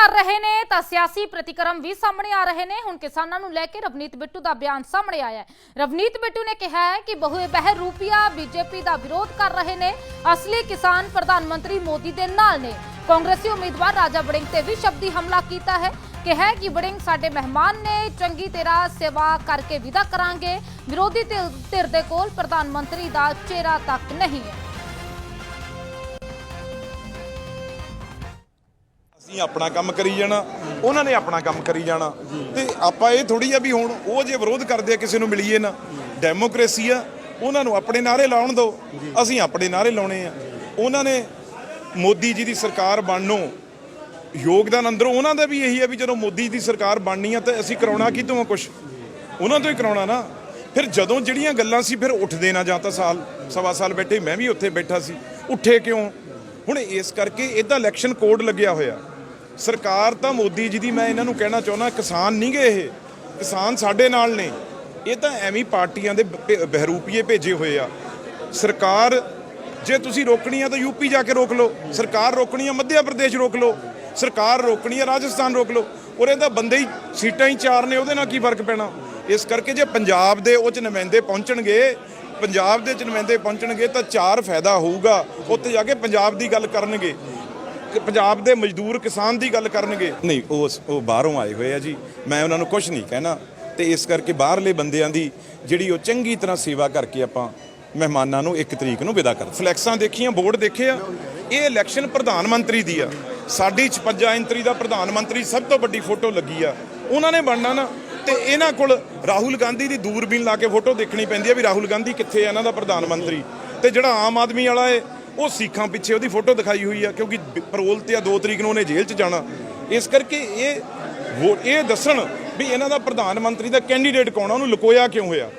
ਕਰ ਰਹੇ ਨੇ, ਤਾਂ ਸਿਆਸੀ ਪ੍ਰਤੀਕਰਮ ਵੀ ਸਾਹਮਣੇ ਆ ਰਹੇ ਨੇ। ਹੁਣ ਕਿਸਾਨਾਂ ਨੂੰ ਲੈ ਕੇ ਰਵਨੀਤ ਬਿੱਟੂ ਦਾ ਬਿਆਨ ਸਾਹਮਣੇ ਆਇਆ ਹੈ। ਰਵਨੀਤ ਬਿੱਟੂ ਨੇ ਕਿਹਾ ਹੈ ਕਿ ਬਹੁ, ਬਹਿ ਰੂਪੀਆ ਬੀਜੇਪੀ ਦਾ ਵਿਰੋਧ ਕਰ ਰਹੇ ਨੇ। ਅਸਲੀ ਕਿਸਾਨ ਪ੍ਰਧਾਨ ਮੰਤਰੀ ਮੋਦੀ ਦੇ ਨਾਲ ਨੇ। ਕਾਂਗਰਸੀ ਉਮੀਦਵਾਰ ਰਾਜਾ ਵੜਿੰਗ ਤੇ ਵੀ ਸ਼ਬਦੀ ਹਮਲਾ ਕੀਤਾ ਹੈ। ਕਿਹਾ ਕਿ ਵੜਿੰਗ ਸਾਡੇ ਮਹਿਮਾਨ ਨੇ, ਚੰਗੀ ਤਰ੍ਹਾਂ ਸੇਵਾ ਕਰਕੇ ਵਿਦਾ ਕਰਾਂਗੇ। ਵਿਰੋਧੀ ਧਿਰ- ਧਿਰ ਦੇ ਕੋਲ ਪ੍ਰਧਾਨ ਮੰਤਰੀ ਦਾ ਚਿਹਰਾ ਤੱਕ ਨਹੀਂ ਹੈ। ਅਸੀਂ ਆਪਣਾ ਕੰਮ ਕਰੀ ਜਾਣਾ, ਉਹਨਾਂ ਨੇ ਆਪਣਾ ਕੰਮ ਕਰੀ ਜਾਣਾ। ਤੇ ਆਪਾਂ ਇਹ ਥੋੜੀ ਆ ਵੀ ਹੁਣ ਉਹ ਜੇ ਵਿਰੋਧ ਕਰਦੇ ਆ, ਕਿਸੇ ਨੂੰ ਮਿਲੀਏ ਨਾ, ਡੈਮੋਕ੍ਰੇਸੀ ਆ, ਉਹਨਾਂ ਨੂੰ ਆਪਣੇ ਨਾਰੇ ਲਾਉਣ ਦਿਓ, ਅਸੀਂ ਆਪਣੇ ਨਾਰੇ ਲਾਉਣੇ ਆ। ਉਹਨਾਂ ਨੇ ਮੋਦੀ ਜੀ ਦੀ ਸਰਕਾਰ ਬਣਨੋਂ ਯੋਗਦਾਨ ਅੰਦਰੋਂ ਉਹਨਾਂ ਦਾ ਵੀ ਇਹੀ ਹੈ ਵੀ ਜਦੋਂ ਮੋਦੀ ਦੀ ਸਰਕਾਰ ਬਣਨੀ ਆ ਤਾਂ ਅਸੀਂ ਕਰਾਉਣਾ ਕੀ ਤੋਂ ਕੁਝ ਉਹਨਾਂ ਤੋਂ ਹੀ ਕਰਾਉਣਾ ਨਾ। ਫਿਰ ਜਦੋਂ ਜਿਹੜੀਆਂ ਗੱਲਾਂ ਸੀ, ਫਿਰ ਉੱਠਦੇ ਨਾ ਜਾਂ ਤਾਂ ਸਾਲ, ਸਵਾ ਸਾਲ ਬੈਠੇ, ਮੈਂ ਵੀ ਉੱਥੇ ਬੈਠਾ ਸੀ। ਉੱਠੇ ਕਿਉਂ? ਹੁਣ ਇਸ ਕਰਕੇ ਇਹਦਾ ਇਲੈਕਸ਼ਨ ਕੋਡ ਲੱਗਿਆ ਹੋਇਆ। ਸਰਕਾਰ ਤਾਂ ਮੋਦੀ ਜੀ ਦੀ, ਮੈਂ ਇਹਨਾਂ ਨੂੰ ਕਹਿਣਾ ਚਾਹੁੰਦਾ, ਕਿਸਾਨ ਨਹੀਂ ਗਏ ਇਹ। ਕਿਸਾਨ ਸਾਡੇ ਨਾਲ ਨੇ। ਇਹ ਤਾਂ ਐਵੇਂ ਪਾਰਟੀਆਂ ਦੇ ਬਹਿਰੂਪੀਏ ਭੇਜੇ ਹੋਏ ਆ। ਸਰਕਾਰ, ਜੇ ਤੁਸੀਂ ਰੋਕਣੀ ਆ ਤਾਂ ਯੂਪੀ ਜਾ ਕੇ ਰੋਕ ਲਓ। ਸਰਕਾਰ ਰੋਕਣੀ ਆ ਮੱਧ ਪ੍ਰਦੇਸ਼ ਰੋਕ ਲਓ। ਸਰਕਾਰ ਰੋਕਣੀ ਆ, ਰਾਜਸਥਾਨ ਰੋਕ ਲਓ। ਔਰ ਇਹਦਾ ਬੰਦੇ ਹੀ, ਸੀਟਾਂ ਹੀ ਚਾਰ ਨੇ, ਉਹਦੇ ਨਾਲ ਕੀ ਫ਼ਰਕ ਪੈਣਾ? ਇਸ ਕਰਕੇ ਜੇ ਪੰਜਾਬ ਦੇ ਉਹ ਚ ਨੁਮਾਇੰਦੇ ਪਹੁੰਚਣਗੇ, ਪੰਜਾਬ ਦੇ ਚ ਨੁਮਾਇੰਦੇ ਪਹੁੰਚਣਗੇ ਤਾਂ ਚਾਰ ਫਾਇਦਾ ਹੋਊਗਾ। ਉੱਥੇ ਜਾ ਕੇ ਪੰਜਾਬ ਦੀ ਗੱਲ ਕਰਨਗੇ। ਪੰਜਾਬ ਦੇ ਮਜ਼ਦੂਰ ਕਿਸਾਨ ਦੀ ਗੱਲ ਕਰਨਗੇ? ਨਹੀਂ ਉਹ ਉਹ ਬਾਹਰੋਂ ਆਏ ਹੋਏ ਆ ਜੀ। ਮੈਂ ਉਹਨਾਂ ਨੂੰ ਕੁਝ ਨਹੀਂ ਕਹਿਣਾ। ਤੇ ਇਸ ਕਰਕੇ ਬਾਹਰਲੇ ਬੰਦਿਆਂ ਦੀ ਜਿਹੜੀ ਉਹ ਚੰਗੀ ਤਰ੍ਹਾਂ ਸੇਵਾ ਕਰਕੇ ਆਪਾਂ ਮਹਿਮਾਨਾਂ ਨੂੰ ਇੱਕ ਤਰੀਕ ਨੂੰ ਵਿਦਾ ਕਰ ਫਲੈਕਸਾਂ ਦੇਖੀਆਂ ਬੋਰਡ ਦੇਖੇ ਆ। ਇਹ ਇਲੈਕਸ਼ਨ ਪ੍ਰਧਾਨ ਮੰਤਰੀ ਦੀ ਆ। ਸਾਡੀ 56 ਇੰਤਰੀ ਦਾ ਪ੍ਰਧਾਨ ਮੰਤਰੀ ਸਭ ਤੋਂ ਵੱਡੀ ਫੋਟੋ ਲੱਗੀ ਆ। ਉਹਨਾਂ ਨੇ ਬਣਨਾ ਨਾ। ਤੇ ਇਹਨਾਂ ਕੋਲ ਰਾਹੁਲ ਗਾਂਧੀ ਦੀ ਦੂਰਬੀਨ ਲਾ ਕੇ ਫੋਟੋ ਦੇਖਣੀ ਪੈਂਦੀ ਆ ਵੀ ਰਾਹੁਲ ਗਾਂਧੀ ਕਿੱਥੇ ਆ ਇਹਨਾਂ ਦਾ ਪ੍ਰਧਾਨ ਮੰਤਰੀ। ਤੇ ਜਿਹੜਾ ਆਮ ਆਦਮੀ ਵਾਲਾ ਏ ਉਹ ਸਿੱਖਾਂ ਪਿੱਛੇ ਉਹਦੀ ਫੋਟੋ ਦਿਖਾਈ ਹੋਈ ਆ, ਕਿਉਂਕਿ ਪਰੋਲ ਤੇ ਆ 2 ਤਰੀਕ ਨੂੰ ਉਹਨੇ ਜੇਲ੍ਹ 'ਚ ਜਾਣਾ। ਇਸ ਕਰਕੇ ਇਹ ਵੋ- ਇਹ ਦੱਸਣ ਵੀ ਇਹਨਾਂ ਦਾ ਪ੍ਰਧਾਨ ਮੰਤਰੀ ਦਾ ਕੈਂਡੀਡੇਟ ਕੌਣ ਆ, ਉਹਨੂੰ ਲੁਕੋਇਆ ਕਿਉਂ ਹੋਇਆ?